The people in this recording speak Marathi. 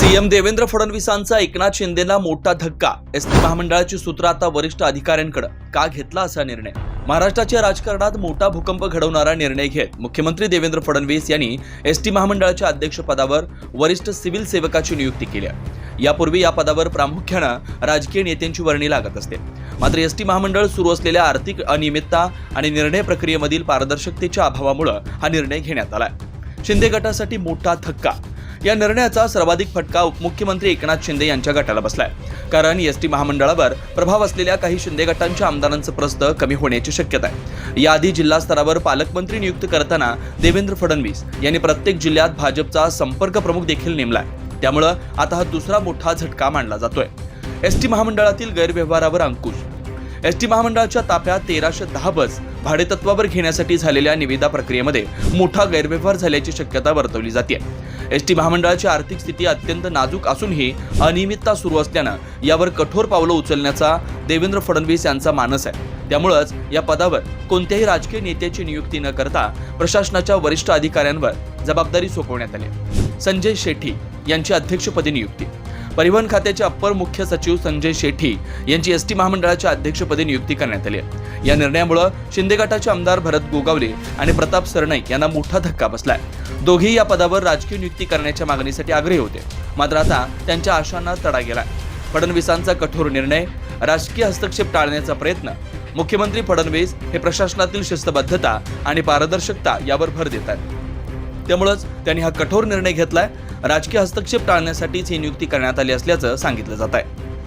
सीएम देवेंद्र फडणवीसांचा एकनाथ शिंदेला मोठा धक्का. एस टी महामंडळाची सूत्र आता वरिष्ठ अधिकाऱ्यांकडे. का घेतला असा निर्णय? महाराष्ट्राच्या राजकारणात मोठा भूकंप घडवणारा निर्णय घेत मुख्यमंत्री देवेंद्र फडणवीस यांनी एस टी महामंडळाच्या अध्यक्षपदावर वरिष्ठ सिव्हिल सेवकाची नियुक्ती केली. आहे यापूर्वी या पदावर प्रामुख्यानं राजकीय नेत्यांची वर्णी लागत असते. मात्र एस टी महामंडळ सुरू असलेल्या आर्थिक अनियमितता आणि निर्णय प्रक्रियेमधील पारदर्शकतेच्या अभावामुळे हा निर्णय घेण्यात आला शिंदे गटासाठी मोठा धक्का. या निर्णयाचा सर्वाधिक फटका उपमुख्यमंत्री एकनाथ शिंदे यांच्या गटाला बसलाय. कारण एस टी महामंडळावर प्रभाव असलेल्या काही शिंदे गटांच्या आमदारांचं प्रस्त कमी होण्याची शक्यता आहे. याआधी जिल्हा स्तरावर पालकमंत्री नियुक्त करताना देवेंद्र फडणवीस यांनी प्रत्येक जिल्ह्यात भाजपचा संपर्क प्रमुख देखील नेमलाय त्यामुळं आता हा दुसरा मोठा झटका मानला जातोय. एस टी महामंडळातील गैरव्यवहारावर अंकुश एस टी महामंडळाच्या ताफ्यात तेराशे दहा बस भाडेतत्वावर घेण्यासाठी झालेल्या निविदा प्रक्रियेमध्ये मोठा गैरव्यवहार झाल्याची शक्यता वर्तवली जाते. एस टी महामंडळाची आर्थिक स्थिती अत्यंत नाजूक असूनही अनियमितता सुरू असल्यानं यावर कठोर पावलं उचलण्याचा देवेंद्र फडणवीस यांचा मानस आहे. त्यामुळंच या पदावर कोणत्याही राजकीय नेत्याची नियुक्ती न करता प्रशासनाच्या वरिष्ठ अधिकाऱ्यांवर जबाबदारी सोपवण्यात आली संजय शेट्टी यांची अध्यक्षपदी नियुक्ती. परिवहन खात्याचे अप्पर मुख्य सचिव संजय शेट्टी यांची एस टी महामंडळाच्या अध्यक्षपदी नियुक्ती करण्यात आली आहे. या निर्णयामुळे शिंदे गटाचे आमदार भरत गोगावले आणि प्रताप सरनाईक यांना मोठा धक्का बसलाय. दोघेही या पदावर राजकीय नियुक्ती करण्याच्या मागणीसाठी आग्रही होते. मात्र आता त्यांच्या आशांना तडा गेलाय. फडणवीसांचा कठोर निर्णय राजकीय हस्तक्षेप टाळण्याचा प्रयत्न मुख्यमंत्री फडणवीस हे प्रशासनातील शिस्तबद्धता आणि पारदर्शकता यावर भर देत आहेत. त्यामुळंच त्यांनी हा कठोर निर्णय घेतलाय. राजकीय हस्तक्षेप टाळण्यासाठीच ही नियुक्ती करण्यात आली असल्याचं सांगितलं जात आहे.